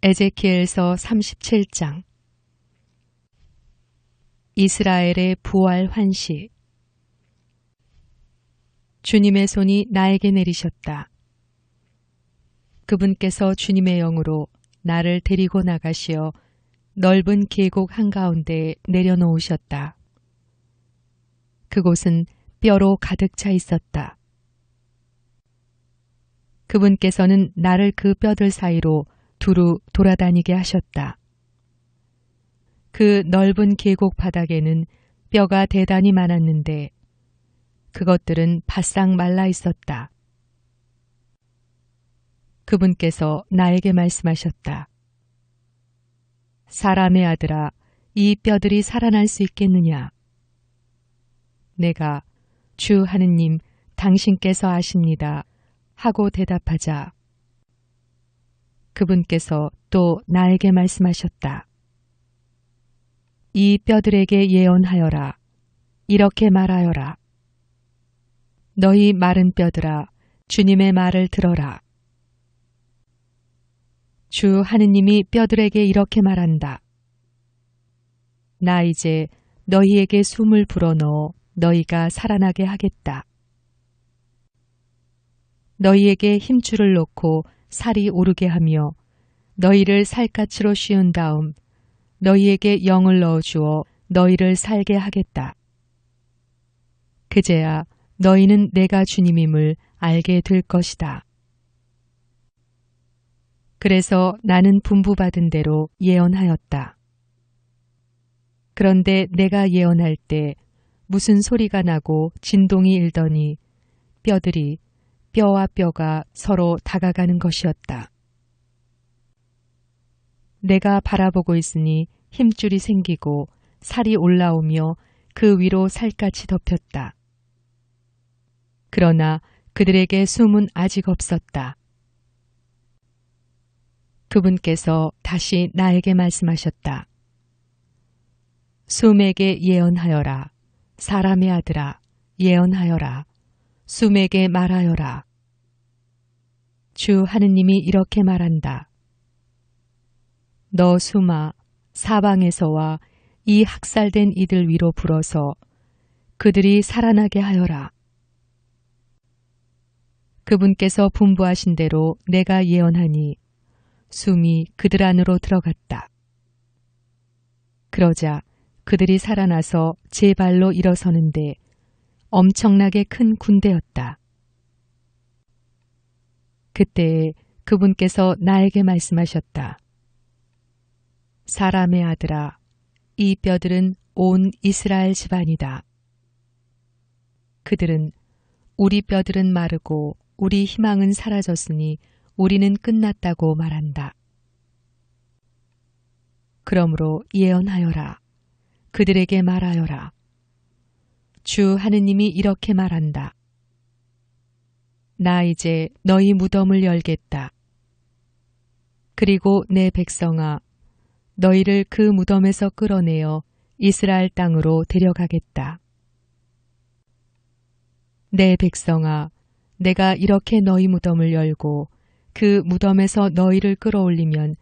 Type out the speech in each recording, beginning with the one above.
에제키엘서 37장 이스라엘의 부활 환시 주님의 손이 나에게 내리셨다. 그분께서 주님의 영으로 나를 데리고 나가시어 넓은 계곡 한가운데 내려놓으셨다. 그곳은 뼈로 가득 차 있었다. 그분께서는 나를 그 뼈들 사이로 두루 돌아다니게 하셨다. 그 넓은 계곡 바닥에는 뼈가 대단히 많았는데 그것들은 바싹 말라 있었다. 그분께서 나에게 말씀하셨다. 사람의 아들아, 이 뼈들이 살아날 수 있겠느냐? 내가 주 하느님 당신께서 아십니다. 하고 대답하자 그분께서 또 나에게 말씀하셨다. 이 뼈들에게 예언하여라. 이렇게 말하여라. 너희 마른 뼈들아, 주님의 말을 들어라. 주 하느님이 뼈들에게 이렇게 말한다. 나 이제 너희에게 숨을 불어넣어 너희가 살아나게 하겠다. 너희에게 힘줄을 놓고 살이 오르게 하며 너희를 살갗으로 씌운 다음 너희에게 영을 넣어주어 너희를 살게 하겠다. 그제야 너희는 내가 주님임을 알게 될 것이다. 그래서 나는 분부받은 대로 예언하였다. 그런데 내가 예언할 때 무슨 소리가 나고 진동이 일더니 뼈들이 뼈와 뼈가 서로 다가가는 것이었다. 내가 바라보고 있으니 힘줄이 생기고 살이 올라오며 그 위로 살갗이 덮였다. 그러나 그들에게 숨은 아직 없었다. 그분께서 다시 나에게 말씀하셨다. 숨에게 예언하여라. 사람의 아들아, 예언하여라. 숨에게 말하여라. 주 하느님이 이렇게 말한다. 너 숨아 사방에서와 이 학살된 이들 위로 불어서 그들이 살아나게 하여라. 그분께서 분부하신 대로 내가 예언하니 숨이 그들 안으로 들어갔다. 그러자 그들이 살아나서 제 발로 일어서는데 엄청나게 큰 군대였다. 그때 그분께서 나에게 말씀하셨다. 사람의 아들아, 이 뼈들은 온 이스라엘 집안이다. 그들은 우리 뼈들은 마르고 우리 희망은 사라졌으니 우리는 끝났다고 말한다. 그러므로 예언하여라. 그들에게 말하여라. 주 하느님이 이렇게 말한다. 나 이제 너희 무덤을 열겠다. 그리고 내 백성아, 너희를 그 무덤에서 끌어내어 이스라엘 땅으로 데려가겠다. 내 백성아, 내가 이렇게 너희 무덤을 열고 그 무덤에서 너희를 끌어올리면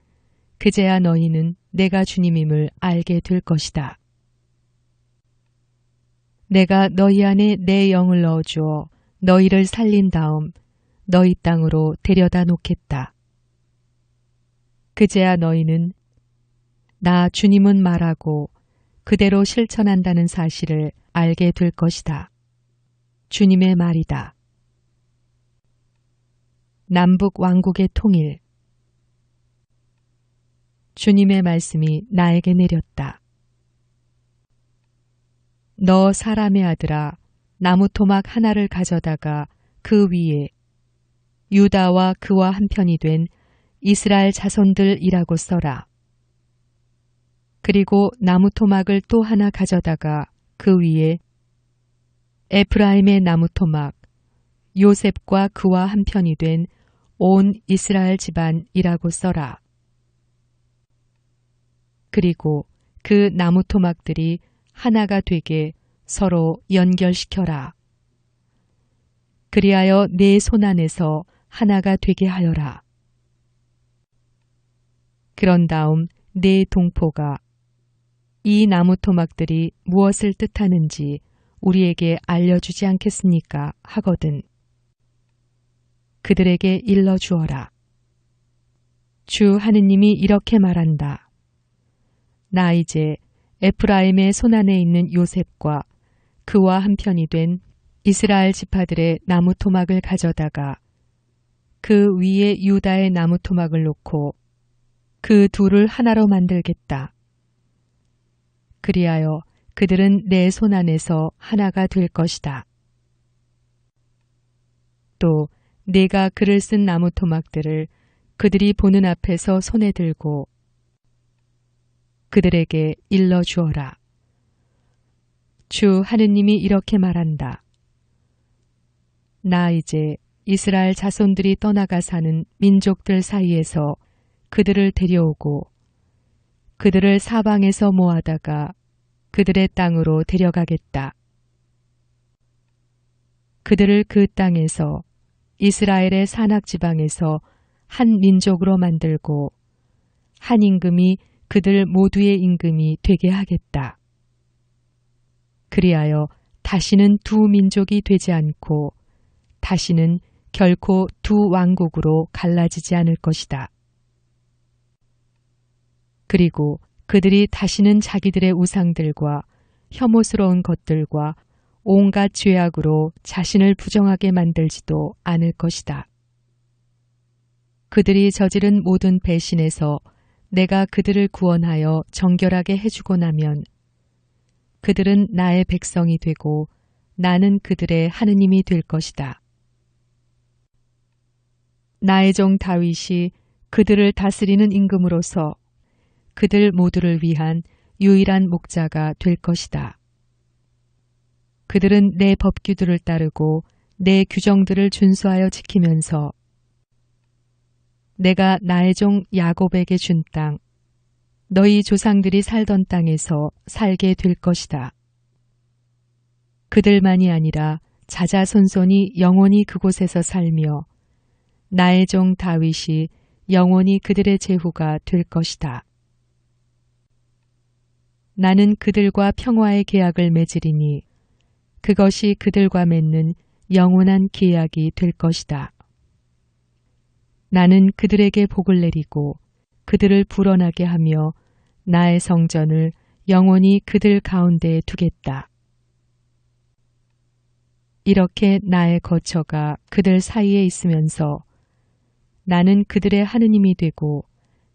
그제야 너희는 내가 주님임을 알게 될 것이다. 내가 너희 안에 내 영을 넣어주어 너희를 살린 다음 너희 땅으로 데려다 놓겠다. 그제야 너희는 나 주님은 말하고 그대로 실천한다는 사실을 알게 될 것이다. 주님의 말이다. 남북 왕국의 통일 주님의 말씀이 나에게 내렸다. 너 사람의 아들아 나무 토막 하나를 가져다가 그 위에 유다와 그와 한편이 된 이스라엘 자손들이라고 써라. 그리고 나무 토막을 또 하나 가져다가 그 위에 에프라임의 나무 토막, 요셉과 그와 한편이 된 온 이스라엘 집안이라고 써라. 그리고 그 나무 토막들이 하나가 되게 서로 연결시켜라. 그리하여 내 손 안에서 하나가 되게 하여라. 그런 다음 네 동포가 이 나무 토막들이 무엇을 뜻하는지 우리에게 알려주지 않겠습니까? 하거든. 그들에게 일러 주어라. 주 하느님이 이렇게 말한다. 나 이제 에프라임의 손안에 있는 요셉과 그와 한편이 된 이스라엘 지파들의 나무 토막을 가져다가 그 위에 유다의 나무 토막을 놓고 그 둘을 하나로 만들겠다. 그리하여 그들은 내 손 안에서 하나가 될 것이다. 또 내가 글을 쓴 나무 토막들을 그들이 보는 앞에서 손에 들고 그들에게 일러 주어라. 주 하느님이 이렇게 말한다. 나 이제 이스라엘 자손들이 떠나가 사는 민족들 사이에서 그들을 데려오고 그들을 사방에서 모아다가 그들의 땅으로 데려가겠다. 그들을 그 땅에서 이스라엘의 산악 지방에서 한 민족으로 만들고 한 임금이 그들 모두의 임금이 되게 하겠다. 그리하여 다시는 두 민족이 되지 않고 다시는 결코 두 왕국으로 갈라지지 않을 것이다. 그리고 그들이 다시는 자기들의 우상들과 혐오스러운 것들과 온갖 죄악으로 자신을 부정하게 만들지도 않을 것이다. 그들이 저지른 모든 배신에서 내가 그들을 구원하여 정결하게 해주고 나면 그들은 나의 백성이 되고 나는 그들의 하느님이 될 것이다. 나의 종 다윗이 그들을 다스리는 임금으로서 그들 모두를 위한 유일한 목자가 될 것이다. 그들은 내 법규들을 따르고 내 규정들을 준수하여 지키면서 내가 나의 종 야곱에게 준 땅, 너희 조상들이 살던 땅에서 살게 될 것이다. 그들만이 아니라 자자손손이 영원히 그곳에서 살며 나의 종 다윗이 영원히 그들의 제후가 될 것이다. 나는 그들과 평화의 계약을 맺으리니 그것이 그들과 맺는 영원한 계약이 될 것이다. 나는 그들에게 복을 내리고 그들을 불어나게 하며 나의 성전을 영원히 그들 가운데에 두겠다. 이렇게 나의 거처가 그들 사이에 있으면서 나는 그들의 하느님이 되고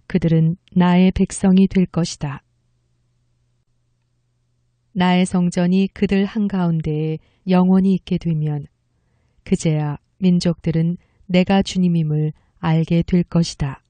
그들은 나의 백성이 될 것이다. 나의 성전이 그들 한가운데에 영원히 있게 되면 그제야 민족들은 내가 주님임을 알게 될 것이다.